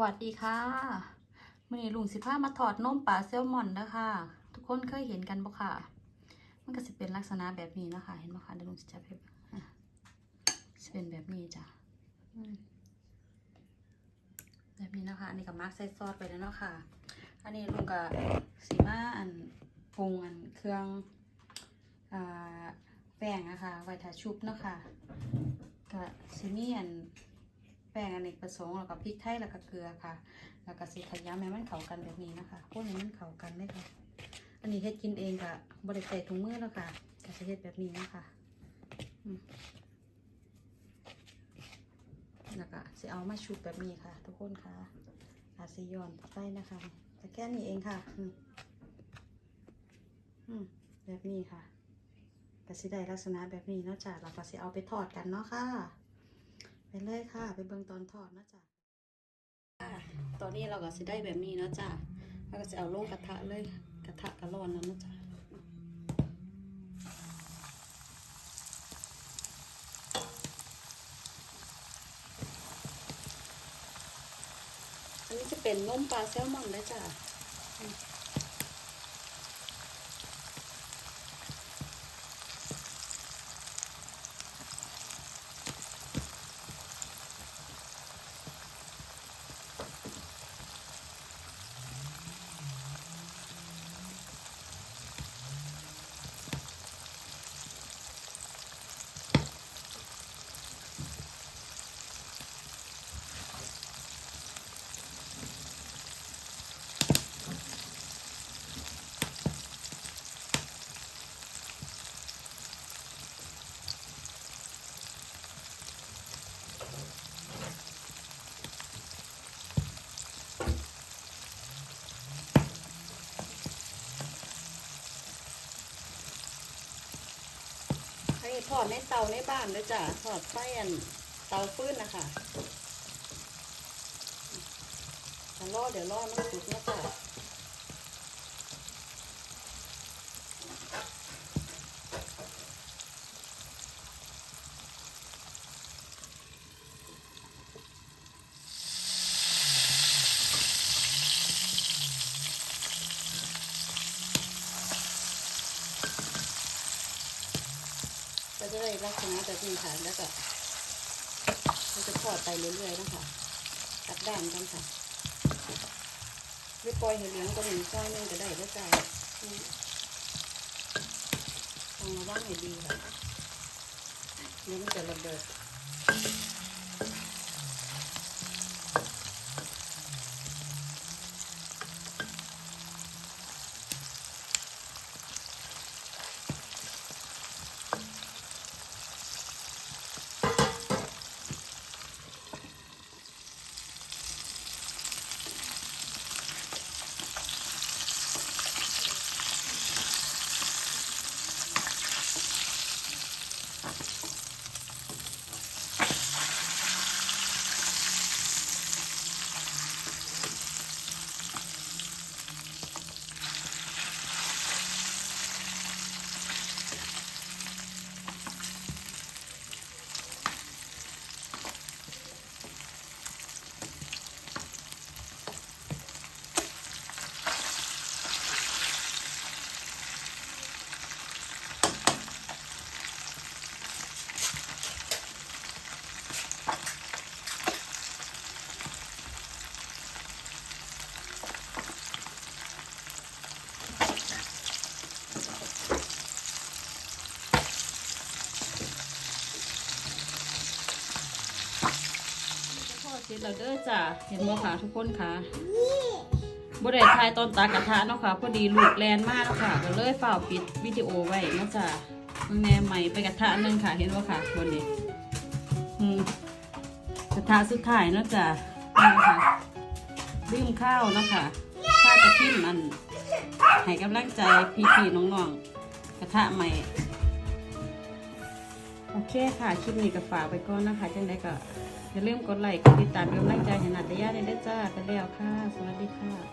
วัสดีค่ะมื่อนี้ลุงสิพามาถอดนมปลาแซลมอนนะคะทุกคนเคยเห็นกันบ่ค่ะ มันก็จะเป็นลักษณะแบบนี้นะคะ เห็นบ่คะเดี๋ยวลุงจะจับให้เบิ่งอะจะเป็นแบบนี้จ้ะแบบนี้นะคะ อันนี้ก็มาร์กใส่ซอสไปแล้วเนาะค่ะ อันนี้ลุงก็สีมาอันปรุงอันเครื่องอ่าแป้งนะคะไว้ทาชุบเนาะค่ะก็สีมีอัน แป้งอเนกประสงค์แล้วก็พริกไทยแล้วก็เกลือค่ะ แล้วก็สีขยำให้มันเข้ากันแบบนี้นะคะพวกนี้มันเข้ากันเลยค่ะ อันนี้เฮ็ดกินเองค่ะบริใส่ถุงมือแล้วค่ะก็จะเฮ็ดแบบนี้นะคะแล้วก็จะเอามาชุบแบบนี้ค่ะ ทุกคนค่ะอาซิยอนใส่นะคะแต่แค่นี้เองค่ะอืมแบบนี้ค่ะก็สิได้ลักษณะแบบนี้เนาะจ้ะเราก็สิเอาไปทอดกันเนาะค่ะ ไปเลยค่ะ ไปเบิ่งตอนทอดนะจ๊ะตอนนี้เราก็สิได้แบบนี้นะจ้ะแล้วก็จะเอาลงกระทะเลยกระทะกระร้อนแล้วนะจ๊ะอันนี้จะเป็นนมปลาแซลมอนนะจ๊ะ ทอดในเตาในบ้านเลยจ้ะทอดไฟอันเตาฟืนนะคะรอเดี๋ยวรอมันสุกนะจ๊ะ จะได้ลักษณะแบบนี้ค่ะแล้วก็เราจะทอดไปเรื่อยๆนะคะตัดด้านกันค่ะไม่ปล่อยให้เหลืองก็หนึ่งซอยนึงก็ได้แล้วจ้าต้องระวังให้ดีค่ะเดี๋ยวมันจะระเบิด ร็จแล้วเด้อจ้ะเห็นบ่ค่ะทุกคนค่ะบ่ได้ถ่ายตอนตากระทะเนาะค่ะ พอดีลูกแลนมากนาะค่ะก็เลยเฝ้าปิดวิดีโอไว้เนาะจ้ะเพิ่งแน่ใหม่ไปกระทะหนึงค่ะเห็นบ่ค่ะบนนี้กระทะสุดท้ายเนาะจ้ะนี่ค่ะลืมข้าวเนาะค่ะข้าวกระทิมอันให้กำลังใจพี่ๆน้องๆกระทะใหม่ โอเคค่ะ คลิปนี้ก็ฝากไปก่อนนะคะจังได้ก็อย่าลืมกดไลค์กดติดตามเป็นกำลังใจให้นาตยาได้ด้วยจ้าไปแล้วค่ะ สวัสดีค่ะ